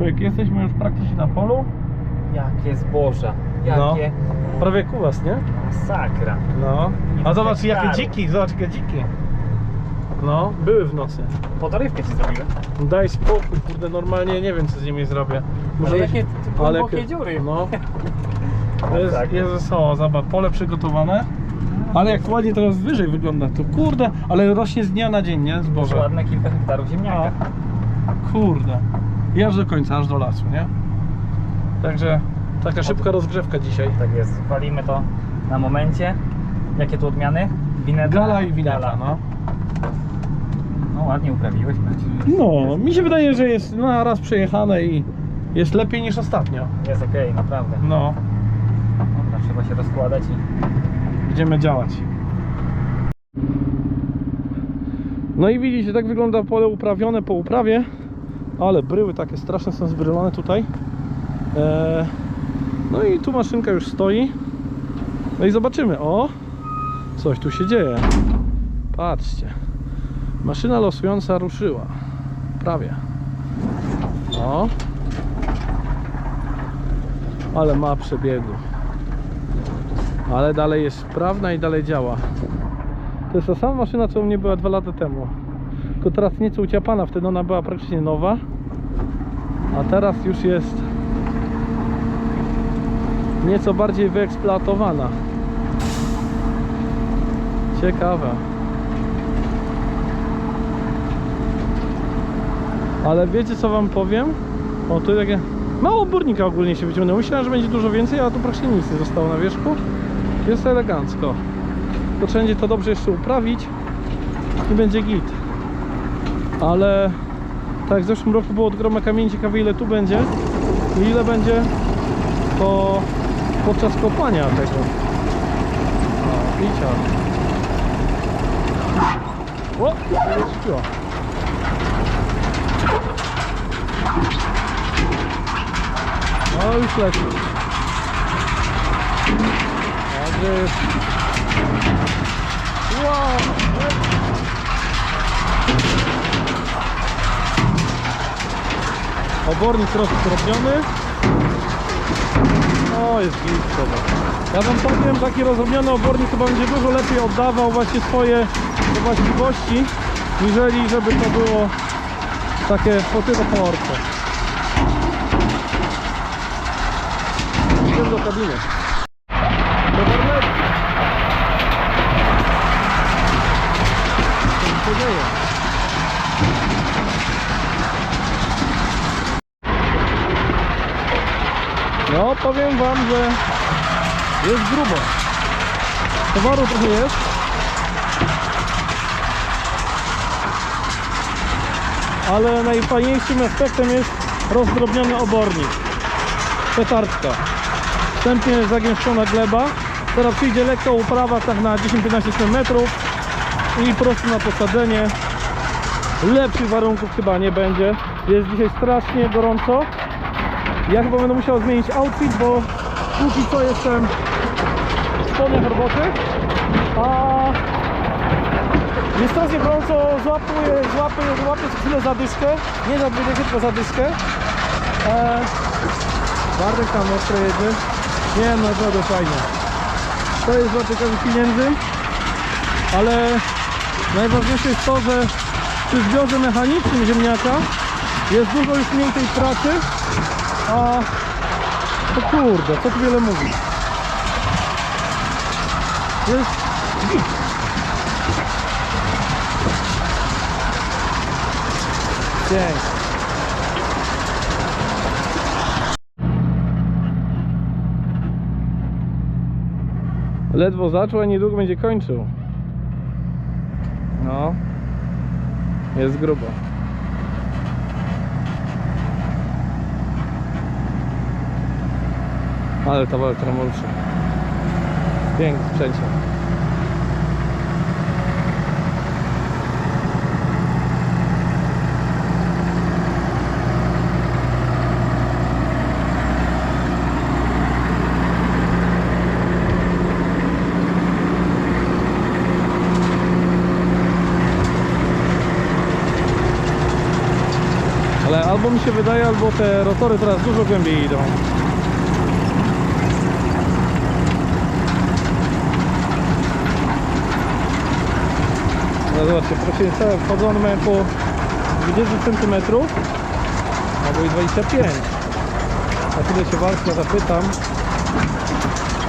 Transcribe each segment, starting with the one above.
Jak jesteśmy już praktycznie na polu, Jakie zboża. No. Jakie prawie ku was, nie? masakra. No. A zobacz jakie dziki, zobacz jakie dziki. No, były w nocy. Podorywkę ci zrobiłem. Daj spokój, kurde, normalnie nie wiem co z nimi zrobię. Ale jakie głębokie dziury. No. To jest, Tak. jest wesoło, zobacz, pole przygotowane. Ale jak ładnie teraz wyżej wygląda, to kurde, ale rośnie z dnia na dzień, nie? Zboże. ładne kilka hektarów ziemniaka. Kurde. I aż do końca, aż do lasu, nie? Także taka szybka rozgrzewka dzisiaj. Tak jest. Walimy to na momencie. Jakie tu odmiany? Wineta. Gala i wineta, no. No ładnie uprawiłeś. Maciej. No, mi się wydaje, że jest na raz przejechane i jest lepiej niż ostatnio. Jest okej, naprawdę. No, Dobra, trzeba się rozkładać i będziemy działać. No i widzicie, tak wygląda pole uprawione po uprawie. Ale bryły takie straszne są zbrylone tutaj. Eee, no i tu maszynka już stoi. No i zobaczymy. O! Coś tu się dzieje. Patrzcie. Maszyna losująca ruszyła. Prawie. O. Ale ma przebiegu. Ale dalej jest sprawna i dalej działa. To jest ta sama maszyna, co u mnie była dwa lata temu. Tylko teraz nieco uciapana, wtedy ona była praktycznie nowa. A teraz już jest nieco bardziej wyeksploatowana. Ciekawe. Ale wiecie co wam powiem? O, tu takie... Mało burnika ogólnie się wyciągnęło. Myślałem, że będzie dużo więcej, a tu praktycznie nic nie zostało na wierzchu. Jest elegancko. To będzie to dobrze jeszcze uprawić i będzie git. Ale tak jak w zeszłym roku było od groma kamieni, ciekawe ile tu będzie i ile będzie po, podczas kopania tego. O, picia. O, rozśpiło. No już leci. Także jest... Wow! Obornik rozrobiony. O, jest git dobra. Ja wam powiem, taki rozrobiony obornik chyba będzie dużo lepiej oddawał właśnie swoje właściwości, niżeli żeby to było takie fotyloporce. Idziemy do kabiny. Do Barletki. Co się dzieje? No, powiem wam, że jest grubo. Towaru trochę jest. Ale najfajniejszym aspektem jest rozdrobniony obornik. Petardka. Wstępnie zagęszczona gleba. Teraz przyjdzie lekka uprawa tak na 10-15 metrów i prosto na posadzenie. Lepszych warunków chyba nie będzie. Jest dzisiaj strasznie gorąco. Ja chyba będę musiał zmienić outfit, bo póki co jestem w spodniach roboty. A jest strasznie gorąco, złapuję, złapię, złapię chwilę zadyszkę. Nie zadyszkę, tylko zadyszkę. Eee, Bartek tam ostro jedzie. Nie, no, naprawdę fajnie. To jest dla ciekawych pieniędzy, ale najważniejsze jest to, że przy zbiorze mechanicznym ziemniaka jest dużo już mniej tej pracy, a to kurde, co tu wiele mówić. Jest git. Pięknie. Ledwo zaczął, a niedługo będzie kończył. No. Jest grubo. Ale to był tramulszy. Piękne sprzęcie. Ale albo mi się wydaje, albo te rotory teraz dużo głębiej idą. No zobaczcie, proszę całe wchodzone mają po 20 cm albo i 25 Na tyle się Walska zapytam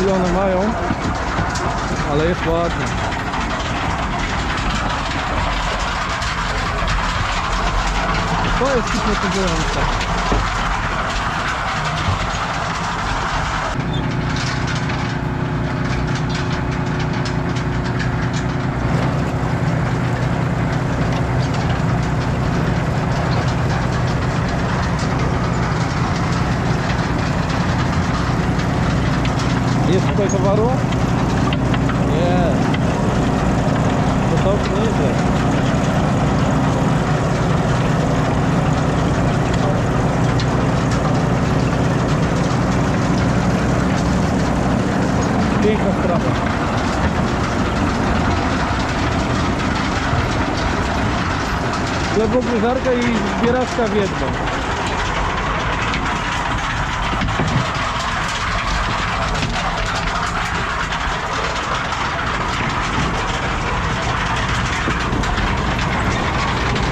ile one mają ale jest ładnie. To jest hipnotyzujące Jest tutaj towaru? Jest. To całkiem nieźle. Piękna sprawa. Glebogryzarka i zbieraczka w jedną.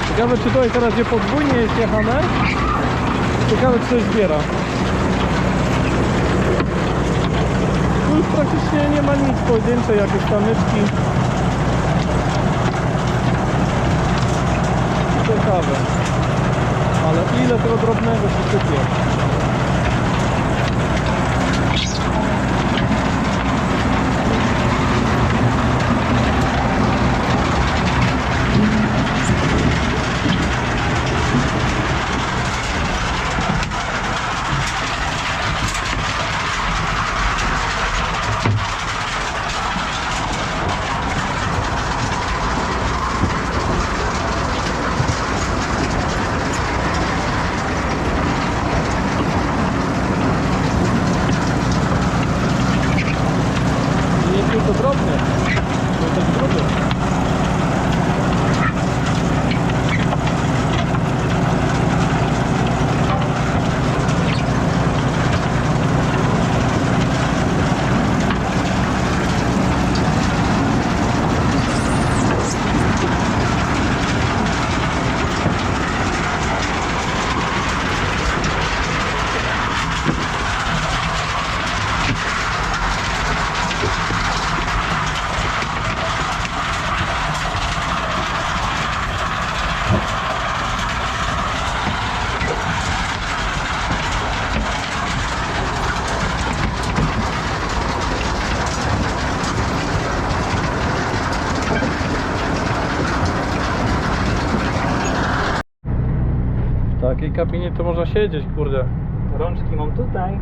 Ciekawe czy tutaj teraz gdzie podwójnie jest jechane Ciekawe czy coś zbiera Tu już praktycznie nie ma nic pojedyncze jakieś kamyczki Ciekawe. Ale ile tego drobnego się sypie Nie tylko drobne To też drobne W takiej kabinie to można siedzieć, kurde. Rączki mam tutaj.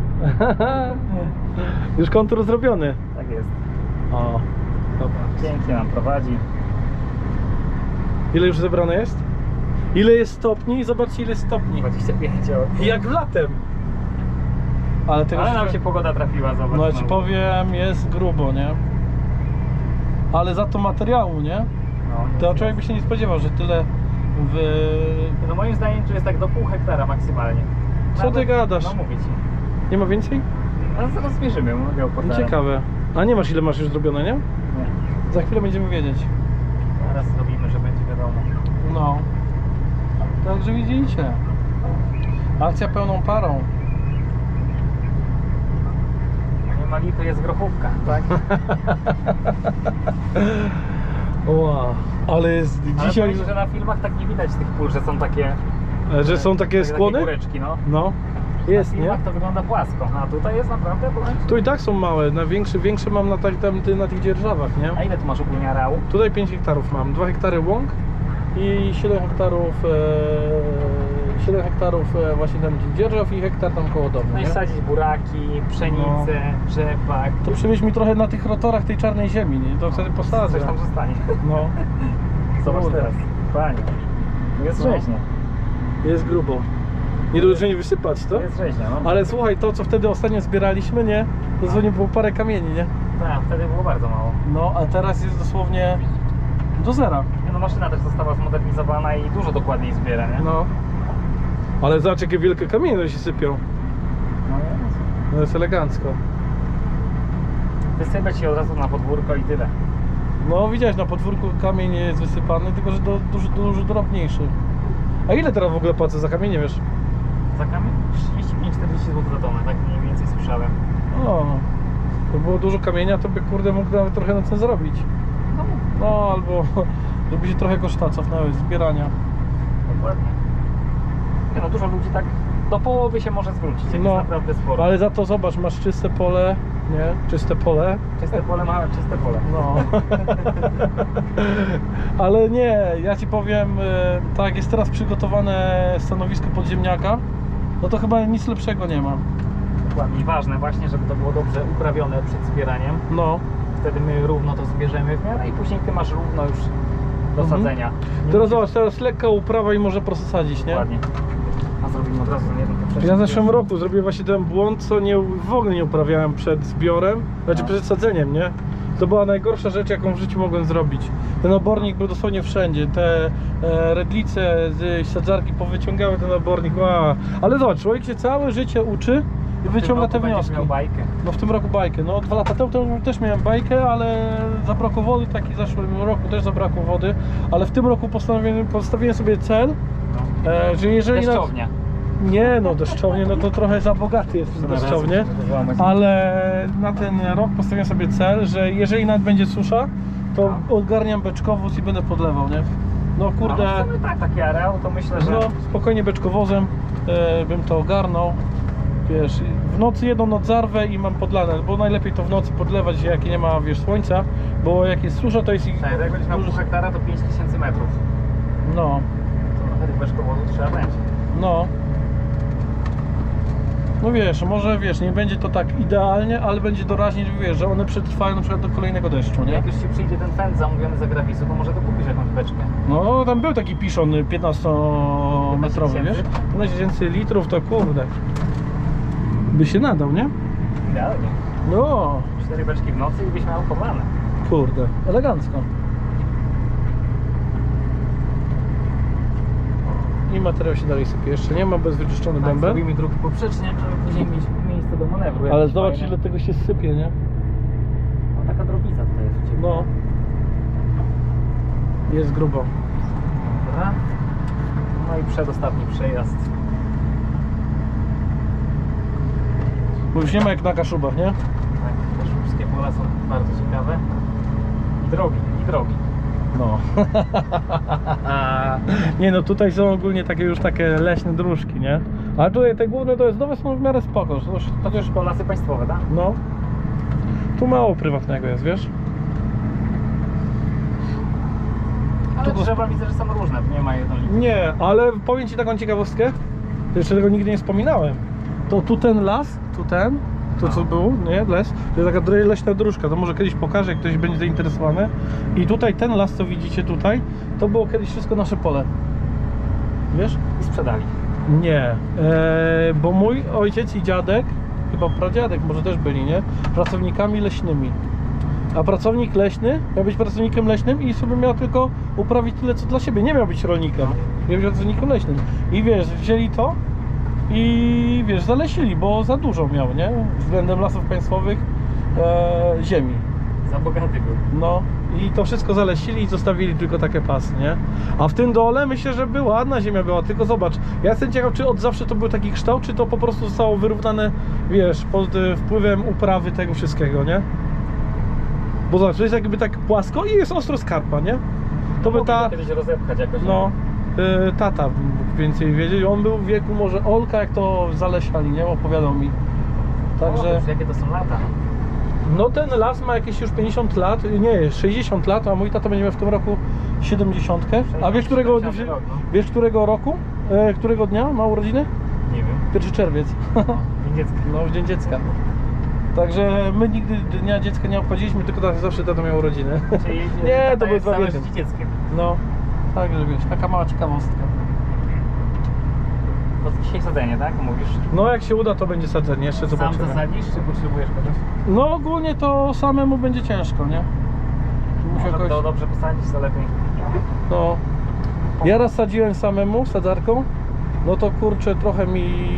Już kontur zrobiony. Tak jest. O, dobra. Pięknie nam prowadzi. Ile już zebrane jest? Ile jest stopni? Zobaczcie ile jest stopni. 25 o. Jak latem. Ale tego Ale nam się- się pogoda trafiła, zobacz. No ja ci znowu. powiem, jest grubo, nie? Ale za to materiału, nie? No, To człowiek by się nie spodziewał, że tyle w... No moim zdaniem tu jest tak do pół hektara maksymalnie. Co ty gadasz? No mówię ci. Nie ma więcej? Ale zaraz zmierzymy, mogę opowiadać. Ciekawe. A nie masz ile masz już zrobione, nie? Nie. Za chwilę będziemy wiedzieć. Zaraz zrobimy, że będzie wiadomo. No. Także widzicie. Akcja pełną parą. Nie ma lipy, jest grochówka, tak? Wow. Ale jest Ale dzisiaj, powiem, że na filmach tak nie widać tych pól, że są takie... że są takie skłony? Takie góreczki, no. No. Jest, na nie? to wygląda płasko, a tutaj jest naprawdę bądź. Tu i tak są małe, na większe, większe mam na, tak, tam, ty- na tych dzierżawach, nie? A ile tu masz ogólnie areału? Tutaj 5 hektarów mam, 2 hektary łąk i 7 hektarów e, 7 hektarów e, właśnie tam dzierżaw i hektar tam koło domu, No i nie? sadzić buraki, pszenicę, rzepak. To przywieź mi trochę na tych rotorach tej czarnej ziemi, nie? To wtedy posadzę. Coś tam zostanie. No, Zobacz Kurde. teraz. Fajnie. Jest No. rzeźnie. jest grubo. Nie nie wysypać, to? Jest rzeźnie, no. Ale słuchaj, to co wtedy ostatnio zbieraliśmy, nie? To dosłownie było parę kamieni, nie? Tak, wtedy było bardzo mało. No, a teraz jest dosłownie do zera. Nie, No maszyna też została zmodernizowana i dużo dokładniej zbiera, nie? No. Ale zobacz jakie wielkie kamienie się sypią. No jest. No jest elegancko. Wysypać się od razu na podwórko i tyle. No widziałeś, na podwórku kamień jest wysypany, tylko że do, dużo, dużo drobniejszy. A ile teraz w ogóle płacę za kamienie, wiesz? Za kamień 35-40 zł za tonę, tak mniej więcej słyszałem. O, to było dużo kamienia, to by kurde mógł nawet trochę na tym zrobić. No, No albo żeby się trochę koszta cofnęły, zbierania. dokładnie. No, dużo ludzi tak do połowy się może zwrócić, jak No, jest naprawdę sporo. Ale za to zobacz, masz czyste pole, nie? Czyste pole. Czyste pole ma czyste pole. No. Ale nie, ja ci powiem, e, tak jest teraz przygotowane stanowisko podziemniaka, no to chyba nic lepszego nie ma. Dokładnie. I ważne właśnie, żeby to było dobrze uprawione przed zbieraniem. No. Wtedy my równo to zbierzemy w miarę i później ty masz równo już do Mhm. sadzenia. Nie Teraz zobacz, teraz lekka uprawa i może prosto sadzić, nie? Dokładnie. A zrobimy od razu ten jeden poprzeczny. Ja w zeszłym roku zrobiłem właśnie ten błąd, co nie, w ogóle nie uprawiałem przed zbiorem, znaczy przed sadzeniem, nie? To była najgorsza rzecz, jaką w życiu mogłem zrobić. Ten obornik był dosłownie wszędzie. Te e, redlice z sadzarki powyciągały ten obornik. Ła. Ale zobacz, człowiek się całe życie uczy i wyciąga te wnioski. miał bajkę. No w tym roku bajkę. No dwa lata temu też miałem bajkę, ale zabrakło wody, tak i w zeszłym roku też zabrakło wody. Ale w tym roku postanowiłem, postawiłem sobie cel. E, że jeżeli... na- Deszczownia. nie no, deszczownie, no to trochę za bogaty jest deszczownie. Ale na ten rok postawiłem sobie cel, że jeżeli nawet będzie susza, to No. odgarniam beczkowóz i będę podlewał, nie? No kurde, No, w sumie tak, taki areał, to myślę, że no spokojnie beczkowozem e, bym to ogarnął. Wiesz, w nocy jedną noc zarwę i mam podlane, bo najlepiej to w nocy podlewać, jak nie ma, wiesz, słońca, bo jak jest susza, to jest ich Tak, jak będziesz miał pół hektara, to 5000 metrów. No, Beczkowozów trzeba będzie. no. No wiesz, może wiesz, nie będzie to tak idealnie, ale będzie doraźnie, wiesz, że one przetrwają na przykład do kolejnego deszczu, nie? Jak już ci przyjdzie ten fend zamówiony za grafisu, to może to kupisz jakąś beczkę. No, tam był taki piszon 15-metrowy, wiesz? 15 15 tysięcy litrów to kurde. By się nadał, nie? Idealnie. No, Cztery beczki w nocy i byś miał podlane. kurde, elegancko. I materiał się dalej sypie. Jeszcze nie ma, bez wyczyszczony Tak, bęben. zrobimy drugi poprzeczniak, żeby później mieć miejsce do manewru. Ale zobacz fajne. ile tego się sypie, nie? No taka drobica tutaj jest u Ciebie. No. Jest grubo. Dobra. No i przedostatni przejazd. Bo już nie ma jak na Kaszubach, nie? Tak, te szubskie pola są bardzo ciekawe. I drogi, i drogi. No. nie no, tutaj są ogólnie takie już takie leśne dróżki, nie? Ale tutaj te główne to jest nowe są w miarę spoko. To już- To lasy państwowe, tak? no. Tu mało prywatnego jest, wiesz? Ale Tu- drzewa widzę, że są różne, nie ma jednolitych. Nie, ale powiem Ci taką ciekawostkę. Jeszcze tego nigdy nie wspominałem. To tu ten las, tu ten, to co No. był, nie, les, to jest taka leśna dróżka, to może kiedyś pokażę, jak ktoś będzie zainteresowany. I tutaj ten las, co widzicie tutaj, to było kiedyś wszystko nasze pole. Wiesz? I sprzedali. Nie, e, bo mój ojciec i dziadek, chyba pradziadek może też byli, nie? Pracownikami leśnymi. A pracownik leśny miał być pracownikiem leśnym i sobie miał tylko uprawić tyle co dla siebie. Nie miał być rolnikiem. Miał być pracownikiem leśnym. I wiesz, wzięli to i wiesz, zalesili, bo za dużo miał, nie? Względem lasów państwowych e, ziemi. Za bogaty był. No i to wszystko zalesili i zostawili tylko takie pasy, nie? A w tym dole myślę, że była ładna ziemia była, tylko zobacz, ja jestem ciekaw, czy od zawsze to był taki kształt, czy to po prostu zostało wyrównane, wiesz, pod e, wpływem uprawy tego wszystkiego, nie? Bo zobacz, to jest jakby tak płasko i jest ostro skarpa, nie? To by Mogli ta, kiedyś rozepchać jakoś. no, e, tata więcej wiedzieć, on był w wieku może Olka, jak to zalesiali, nie? Opowiadał mi. Także... Także... jakie to są lata. No ten las ma jakieś już 50 lat, nie, 60 lat, a mój tata będzie miał w tym roku 70. A wiesz którego, 70 rok, no. wiesz którego roku, e, którego dnia ma urodziny? Nie wiem. 1 czerwiec, Dzień dziecka. no w dzień dziecka. Także my nigdy dnia dziecka nie obchodziliśmy, tylko tak zawsze tata miał urodziny. Czyli Nie, to był jest całe dwa dzieckiem. No, także wiesz, taka mała ciekawostka. To dzisiaj sadzenie, tak? Mówisz. No jak się uda, to będzie sadzenie, jeszcze Sam zobaczymy. zasadzisz, czy potrzebujesz kogoś? No ogólnie to samemu będzie ciężko, nie? Muszę Może jakoś... to dobrze posadzić, to lepiej. No. Ja raz sadziłem samemu, sadzarką no to kurczę trochę mi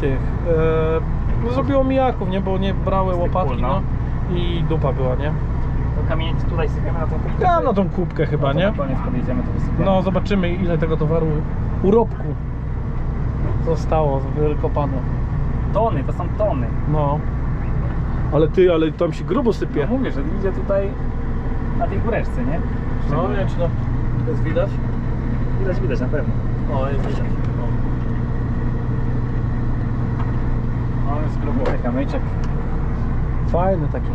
tych, e, no zrobiło mi jaków, nie, bo nie brały łopatki, no. no. I dupa była, nie? To kamienie tutaj sypiemy na tą kubkę? Ja na tą kubkę chyba, No nie? Na koniec podjedziemy, to wysypiemy. No zobaczymy ile tego towaru urobku zostało wykopane. Tony, to są tony. No. Ale ty, ale tam się grubo sypie. mówię, że idzie tutaj na tej góreczce, nie? No nie wiem czy to jest widać? Widać, widać na pewno. O, jest widać. O, jest grubo. Kamyczek. Fajny taki.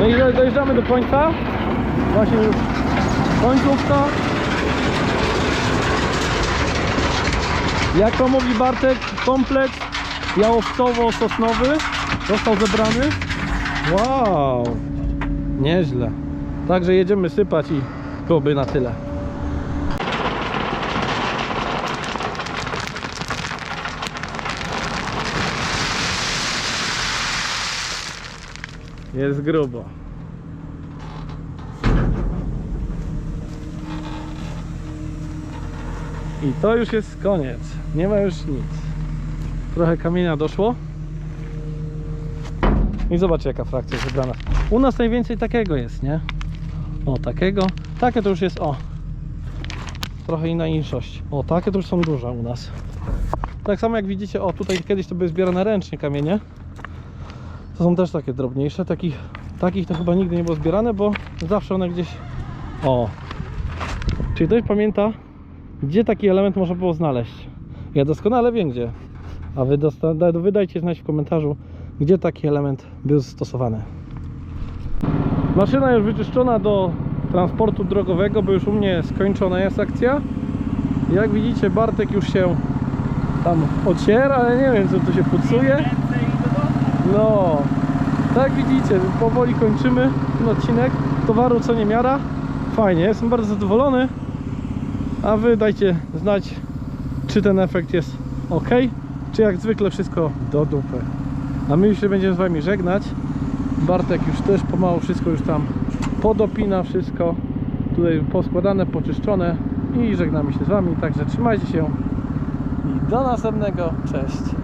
No i dojeżdżamy do końca. Właśnie już końcówka. Jak to mówi Bartek, kompleks jałowcowo-sosnowy został zebrany. Wow, nieźle. Także jedziemy sypać i byłoby na tyle. Jest grubo. I to już jest koniec. Nie ma już nic. Trochę kamienia doszło. I zobaczcie jaka frakcja jest wybrana. U nas najwięcej takiego jest, nie? O, takiego. Takie to już jest, o. Trochę inna inszość. O, takie to już są duże u nas. Tak samo jak widzicie, o tutaj kiedyś to były zbierane ręcznie kamienie. To są też takie drobniejsze. Takich, takich to chyba nigdy nie było zbierane, bo zawsze one gdzieś. O! Czyli ktoś pamięta, gdzie taki element można było znaleźć? Ja doskonale wiem gdzie. A wy, dosta- da- wy dajcie znać w komentarzu, gdzie taki element był stosowany. Maszyna już wyczyszczona do transportu drogowego, bo już u mnie skończona jest akcja. Jak widzicie, Bartek już się tam ociera, ale nie wiem, co tu się pucuje. No, tak widzicie, powoli kończymy ten odcinek. Towaru co niemiara. Fajnie, jestem bardzo zadowolony. A wy dajcie znać, czy ten efekt jest ok, czy jak zwykle wszystko do dupy. A my już się będziemy z wami żegnać. Bartek już też pomału wszystko już tam podopina wszystko. Tutaj poskładane, poczyszczone i żegnamy się z wami. Także trzymajcie się i do następnego. Cześć.